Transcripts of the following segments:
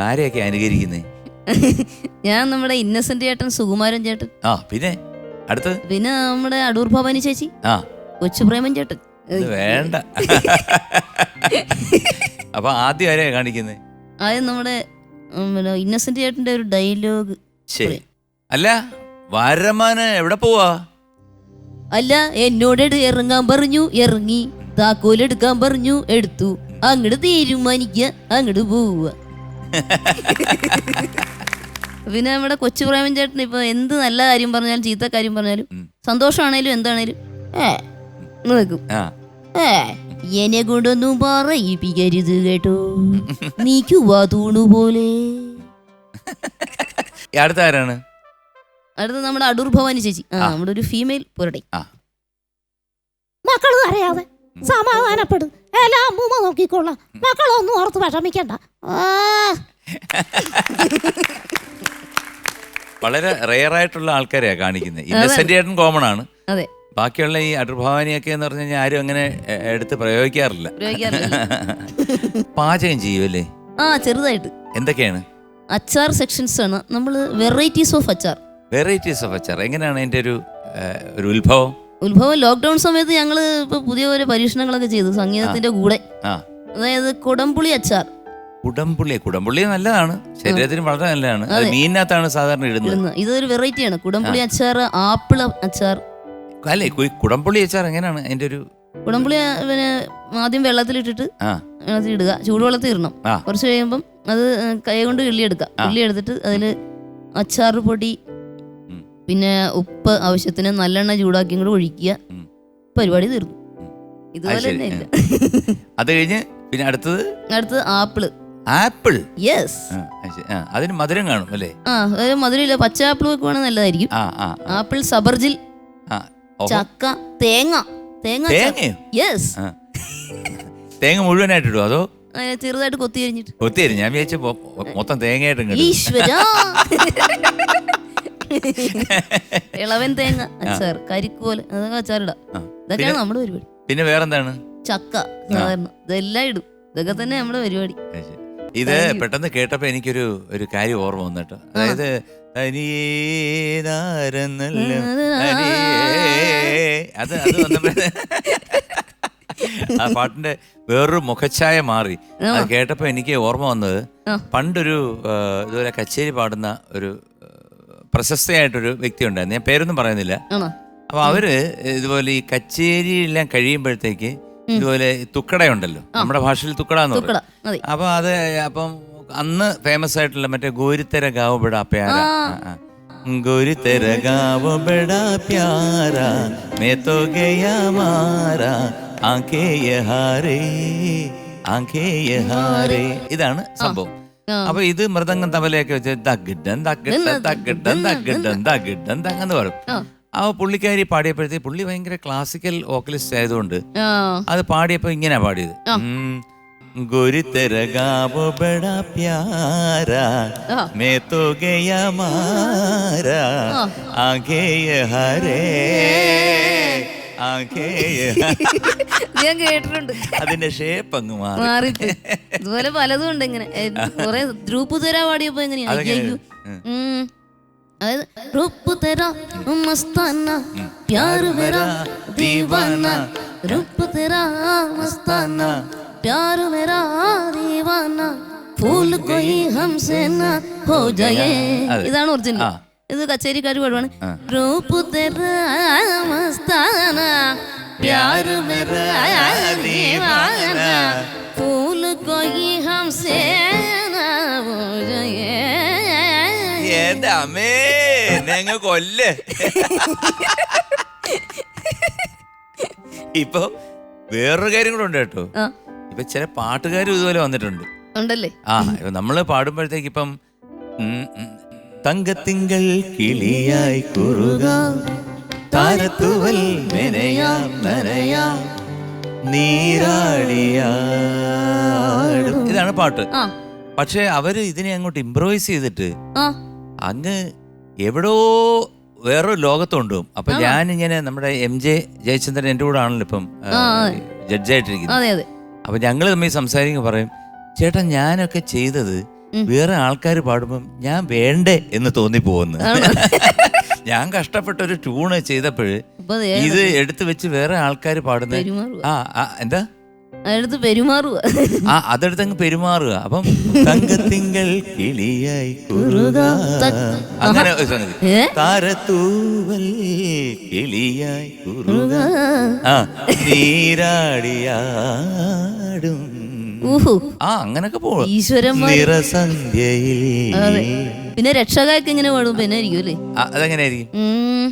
ആരെയൊക്കെ അനുകരിക്കുന്നേ? ഞാൻ നമ്മുടെ ഇന്നസെന്റ് ചേട്ടൻ സുകുമാരൻ ചേട്ടൻ. ആ പിന്നെ? അടുത്ത്? പിന്നെ നമ്മുടെ അടൂർ ഭവാനി ചേച്ചി. ആ. കൊച്ചുപ്രേമൻ ചേട്ടൻ. ഇത് വേണ്ട. അപ്പൊ ആദ്യം ആരെയാ കാണിക്കുന്നേ? ആദ്യം നമ്മുടെ ഉം, പിന്നെ ഇന്നസെന്റ് ചേട്ടന്റെ ഒരു ഡയലോഗ് ശരി. അല്ല വാരമാന് എവിടെ പോവാ? അല്ല എന്നോട് എടു- ഇറങ്ങാൻ പറഞ്ഞു. ഇറങ്ങി താക്കോലെടുക്കാൻ പറഞ്ഞു. എടുത്തു. അങ്ങട് തീരുമാനിക്കുക അങ്ങട് പോവുക. പിന്നെ നമ്മുടെ കൊച്ചു പ്രേമൻ ചേട്ടൻ ഇപ്പൊ എന്ത് നല്ല കാര്യം പറഞ്ഞാലും ചീത്ത കാര്യം പറഞ്ഞാലും. സന്തോഷമാണേലും എന്താണേലും ഏ നിൽക്കും ഏ എന്നെ കൊണ്ടൊന്നും പറയിപ്പിക്കരുത് കേട്ടോ. നീക്കുവാ വാതൂണു പോലെ. അടുത്ത ആരാണ്? അടുത്ത നമ്മുടെ അടൂർ ഭവാനി ചേച്ചി. ആ. നമ്മുടെ ഒരു ഫീമെയിൽ പുരടി ആ. മക്കൾ അറിയാതെ. സമാധാനപ്പെടും. എല്ലാം അമ്മൂമ്മ നോക്കിക്കൊള്ളാം മക്കളൊന്നും ഓർത്ത് വിഷമിക്കണ്ട. വളരെ റെയർ ആയിട്ടുള്ള ആൾക്കാരെയാ കാണിക്കുന്നത്. ഇന്നസെന്റ് ആയിട്ടും കോമൺ ആണ്. അതെ. ബാക്കിയുള്ള ഈ അടർഭാവനിയൊക്കെ എന്ന് പറഞ്ഞു കഴിഞ്ഞാൽ ആരും അങ്ങനെ എടുത്ത് പ്രയോഗിക്കാറില്ല. പാചകം ചെയ്യുമല്ലേ ആ ചെറുതായിട്ട്. എന്തൊക്കെയാണ്? അച്ചാർ സെക്ഷൻസ് ആണ്. നമ്മൾ varieties of achar. Varieties of achar. എങ്ങനെയാണ് അതിന്റെ ഒരു ഒരു ഉത്ഭവം? ഉത്ഭവം ലോക്ക്ഡൗൺ സമയത്ത് ഞങ്ങൾ ഇപ്പൊ പുതിയ ഒരു പരീക്ഷണങ്ങളൊക്കെ ചെയ്തു സംഗീതത്തിന്റെ കൂടെ. ആ. അതായത് കുടംപുളി അച്ചാർ. കുടംപുള്ളി കുടംപുള്ളി നല്ലതാണ്. ശരീരത്തിന് വളരെ നല്ലതാണ്. അത് മീനിനകത്താണ് സാധാരണ ഇടുന്നത്. ഇടുന്ന ഇതൊരു വെറൈറ്റിയാണ്. കുടംപുളി അച്ചാർ ആപ്പിൾ അച്ചാർ. അല്ലേ കു- കുടംപുള്ളി അച്ചാർ എങ്ങനെയാണ് അതിന്റെ ഒരു കുടംപുളി ആ, പിന്നെ ആദ്യം വെള്ളത്തിലിട്ടിട്ട് ആ. വെള്ളത്തിൽ ഇടുക. ചൂടുവെള്ളത്തിൽ ഇടണം. ആ. കുറച്ച് കഴിയുമ്പം അത് കൈ കൊണ്ട് കിള്ളിയെടുക്കുക. കിള്ളിയെടുത്തിട്ട് അതിൽ അച്ചാർ പൊടി. പിന്നെ ഉപ്പ് ആവശ്യത്തിന് നല്ലെണ്ണ ചൂടാക്കിയും കൂടെ ഒഴിക്കുക. പരിപാടി തീർന്നു. ഇതുപോലെ. തന്നെ ഇല്ല അത് കഴിഞ്ഞ് പിന്നെ അടുത്തത്? അടുത്തത് ആപ്പിൾ. ആപ്പിൾ? യെസ് അതിന് മധുരം കാണും അല്ലേ? ആ മധുരമില്ല. പച്ച ആപ്പിൾ വെക്കുവാണ് നല്ലതായിരിക്കും. ആപ്പിൾ സബർജിൽ. ചക്ക തേങ്ങ. തേങ്ങ യെസ് തേങ്ങ മുഴുവനായിട്ട് ഇടും അതോ? ചെറുതായിട്ട് കൊത്തി ഒത്തിരി ഞാൻ വിചാരിച്ച മൊത്തം തേങ്ങയായിട്ട് ഈശ്വര. ഇളവൻ തേങ്ങ അച്ചാർ കരിക്കോൽ അതൊക്കെ അച്ചാറിടാം. ഇതൊക്കെയാണ് നമ്മുടെ പരിപാടി. പിന്നെ വേറെന്താണ്? ചക്ക സാധാരണ ഇതെല്ലാം ഇടും. ഇതൊക്കെ തന്നെ നമ്മുടെ പരിപാടി. ഇത്. പെട്ടെന്ന് കേട്ടപ്പോ എനിക്കൊരു ഒരു കാര്യം ഓർമ്മ വന്നിട്ട്. അതായത്. അത് അത് വന്നപ്പോ ആ പാട്ടിന്റെ വേറൊരു മുഖച്ഛായ മാറി. അത് കേട്ടപ്പോ എനിക്ക് ഓർമ്മ വന്നത് പണ്ടൊരു ഇതുപോലെ കച്ചേരി പാടുന്ന ഒരു പ്രശസ്തയായിട്ടൊരു വ്യക്തി ഉണ്ടായിരുന്നു ഞാൻ പേരൊന്നും പറയുന്നില്ല. ആണോ? അപ്പൊ അവർ ഇതുപോലെ ഈ കച്ചേരി എല്ലാം കഴിയുമ്പോഴത്തേക്ക് ഇതുപോലെ തുക്കടയുണ്ടല്ലോ. നമ്മുടെ ഭാഷയിൽ തുക്കട എന്ന് തുക്കട പറയും അതെ അപ്പൊ അത് അപ്പം അന്ന് ഫേമസ് ആയിട്ടുള്ള മറ്റേ ഗോരിത്തര ഗാവ് ബടാ പ്യാര. ഗോരിത്തര ഗാവ് ബടാ പ്യാര മേ തോ ഗയാ മാരാ യഹാരേ യഹാരേ ഇതാണ് സംഭവം. അപ്പൊ ഇത് മൃദംഗം തബലയൊക്കെ വെച്ച് ദഗിഡൻ തകിട്ടൻ ദഗിഡൻ ദഗിഡൻ ദഗിഡൻ തങ്ങന്ന് പറയും. ആ. പുള്ളിക്കാരി പാടിയപ്പോഴത്തെ പുള്ളി ഭയങ്കര ക്ലാസിക്കൽ വോക്കലിസ്റ്റ് ആയതുകൊണ്ട് അത് പാടിയപ്പോ ഇങ്ങനെ പാടിയത്. ഹരേ പ്യാരാ മേ തോ ഗയ മാരാ ആഗേ ആകെ ഞാൻ കേട്ടിട്ടുണ്ട് അതിന്റെ ഷേപ്പ് അങ്ങ് മാറി ഇതുപോലെ പലതും ഉണ്ട് ഇങ്ങനെ കുറെ ഗ്രൂപ്പ് തരാ പാടിയപ്പോ എങ്ങനെയാ അതെങ്ങനെ? അയ്യോ ഉം. ഉം. അതായത് ഗ്രൂപ്പ് തരാ മസ്താന പ്യാർ മേരാ ദീവാന ഗ്രൂപ്പ് തരാ മസ്താന കോയി ഹംസേ നാ ഹോ ജയേ അതെ. ഇതാണ് ഒറിജിനൽ ആ. ഇത് കച്ചേരിക്കാർ പാടുവാണ് ഗ്രൂപ്പ് തരാ മസ്താന പ്യാർ മേരാ ദീവാന फूल कोई हमसे ना हो जाए എന്റെ അമ്മേ ഞങ്ങൾ കൊല്ലേ ഇപ്പൊ വേറൊരു കാര്യം കൂടെ ഉണ്ട് കേട്ടോ ആ ഇപ്പൊ ചില പാട്ടുകാരും ഇതുപോലെ വന്നിട്ടുണ്ട് ഉണ്ടല്ലേ ആ ഇപ്പൊ നമ്മള് പാടുമ്പോഴത്തേക്ക് ഇപ്പം ഉം, ഉം, തങ്കത്തിങ്കൾ കിളിയായി കുറുക. താരത്തുവൽ മെനയാം നനയാം നീരാടിയാടും ഇതാണ് പാട്ട്. പക്ഷെ അവർ ഇതിനെ അങ്ങോട്ട് ഇംപ്രൂവൈസ് ചെയ്തിട്ട് അങ്ങ് എവിടോ വേറൊരു ലോകത്തുണ്ട്. അപ്പൊ ഞാൻ ഇങ്ങനെ നമ്മുടെ എം ജെ ജയചന്ദ്രൻ എന്റെ കൂടെ ആണല്ലോ ഇപ്പം ജഡ്ജായിട്ടിരിക്കുന്നത്. അപ്പൊ ഞങ്ങൾ തമ്മിൽ സംസാരിക്കുമ്പോൾ പറയും ചേട്ടാ ഞാനൊക്കെ ചെയ്തത് വേറെ ആൾക്കാർ പാടുമ്പം ഞാൻ വേണ്ടേ എന്ന് തോന്നിപ്പോകുന്നു ഞാൻ കഷ്ടപ്പെട്ട ഒരു ട്യൂണ് ചെയ്തപ്പോഴ് ഇത് എടുത്തു വെച്ച് വേറെ ആൾക്കാർ പാടുന്ന ആ എന്താ? അടുത്ത് പെരുമാറുക. ആ അതെടുത്തങ്ങ് പെരുമാറുക. അപ്പം തങ്കത്തിങ്കൾ കിളിയായി അങ്ങനെ? താരത്തൂവൽ കിളിയായി കുറുക. ആ നീരാടിയാടും. ഊഹു. ആ അങ്ങനൊക്കെ പോകും ഈശ്വരന്മാർ. നിറസന്ധ്യയിൽ. പിന്നെ രക്ഷകാർക്ക് ഇങ്ങനെ പാടും പിന്നെ ആയിരിക്കും അല്ലേ? അതെങ്ങനെയായിരിക്കും? ഉം.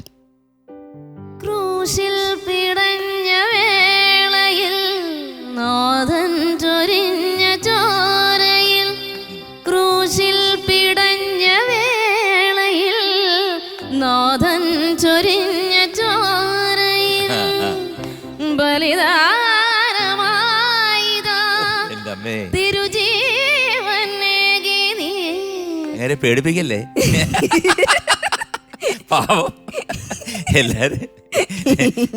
അങ്ങനെ പേടിപ്പിക്കല്ലേ? പാവം. എല്ലാരും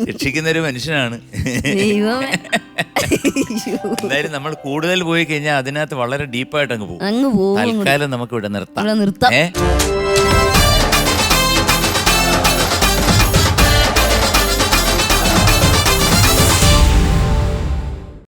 രക്ഷിക്കുന്ന ഒരു മനുഷ്യനാണ്. ദൈവമേ. അയ്യോ. എന്തായാലും നമ്മൾ കൂടുതൽ പോയി കഴിഞ്ഞാൽ അതിനകത്ത് വളരെ ഡീപ്പായിട്ട് അങ്ങ് പോകും. അങ്ങ് പോകും. തൽക്കാലം നമുക്ക് ഇവിടെ നിർത്താം. ഇവിടെ നിർത്താം. ഏ?